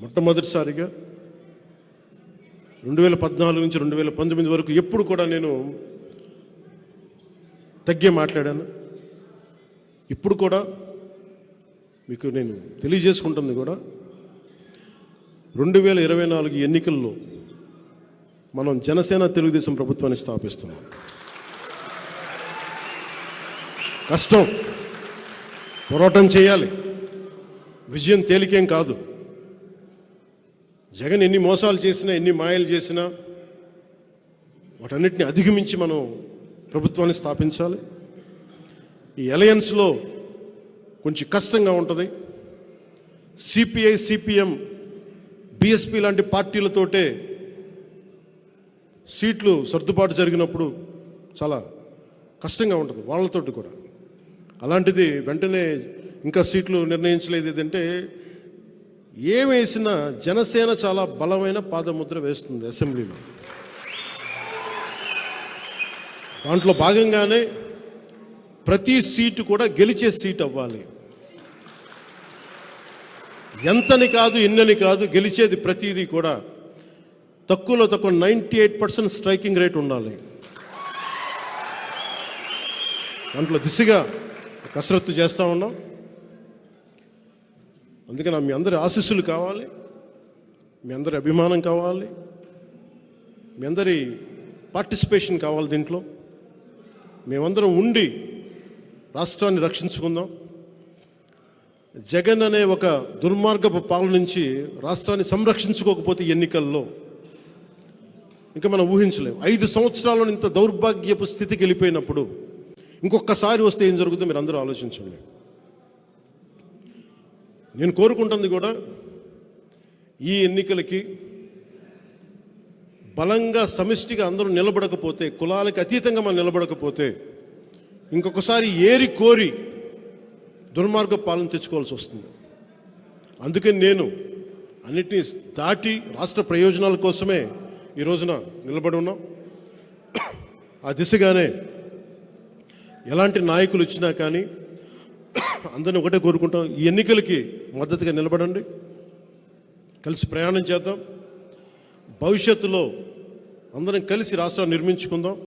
మొట్టమొదటిసారిగా రెండు వేల పద్నాలుగు నుంచి రెండు వేల పంతొమ్మిది వరకు ఎప్పుడు కూడా నేను తగ్గే మాట్లాడాను. ఇప్పుడు కూడా మీకు నేను తెలియజేసుకుంటుంది కూడా రెండు వేల ఇరవై నాలుగు ఎన్నికల్లో మనం జనసేన తెలుగుదేశం ప్రభుత్వాన్ని స్థాపిస్తున్నాం. కష్టం. పోరాటం చేయాలి. విజయం తేలికేం కాదు. జగన్ ఎన్ని మోసాలు చేసినా ఎన్ని మాయలు చేసినా వాటన్నిటిని అధిగమించి మనం ప్రభుత్వాన్ని స్థాపించాలి. ఈ అలయన్స్లో కొంచెం కష్టంగా ఉంటుంది. సిపిఐ సిపిఎం బిఎస్పి లాంటి పార్టీలతోటే సీట్లు సర్దుబాటు జరిగినప్పుడు చాలా కష్టంగా ఉంటుంది వాళ్ళతోటి కూడా. అలాంటిది వెంటనే ఇంకా సీట్లు నిర్ణయించలేదు. ఏదంటే ఏం వేసినా జనసేన చాలా బలమైన పాదముద్ర వేస్తుంది అసెంబ్లీలో. దాంట్లో భాగంగానే ప్రతి సీటు కూడా గెలిచే సీట్ అవ్వాలి. ఎంతని కాదు ఎన్నని కాదు గెలిచేది ప్రతిదీ కూడా తక్కువలో తక్కువ ninety eight percent striking rate ఉండాలి. దాంట్లో దిశగా కసరత్తు చేస్తూ ఉన్నాం. అందుకని మీ అందరి ఆశీస్సులు కావాలి. మీ అందరి అభిమానం కావాలి. మీ అందరి పార్టిసిపేషన్ కావాలి దీంట్లో. మేమందరం ఉండి రాష్ట్రాన్ని రక్షించుకుందాం. జగన్ అనే ఒక దుర్మార్గపు పాలన నుంచి రాష్ట్రాన్ని సంరక్షించుకోకపోతే ఎన్నికల్లో ఇంకా మనం ఊహించలేము ఐదు సంవత్సరాల్లో ఇంత దౌర్భాగ్యపు స్థితికి వెళ్ళిపోయినప్పుడు ఇంకొకసారి వస్తే ఏం జరుగుతుందో మీరు అందరూ ఆలోచించండి. నేను కోరుకుంటుంది కూడా ఈ ఎన్నికలకి బలంగా సమిష్టిగా అందరూ నిలబడకపోతే కులాలకు అతీతంగా మనం నిలబడకపోతే ఇంకొకసారి ఏరి కోరి దుర్మార్గ పాలన తెచ్చుకోవాల్సి వస్తుంది. అందుకని నేను అన్నిటినీ దాటి రాష్ట్ర ప్రయోజనాల కోసమే ఈ రోజున నిలబడి ఉన్నాం. ఆ దిశగానే ఎలాంటి నాయకులు ఇచ్చినా కానీ అందరిని ఒకటే కోరుకుంటాం ఈ ఎన్నికలకి మద్దతుగా నిలబడండి. కలిసి ప్రయాణం చేద్దాం. భవిష్యత్తులో అందరం కలిసి రాష్ట్రాన్ని నిర్మించుకుందాం.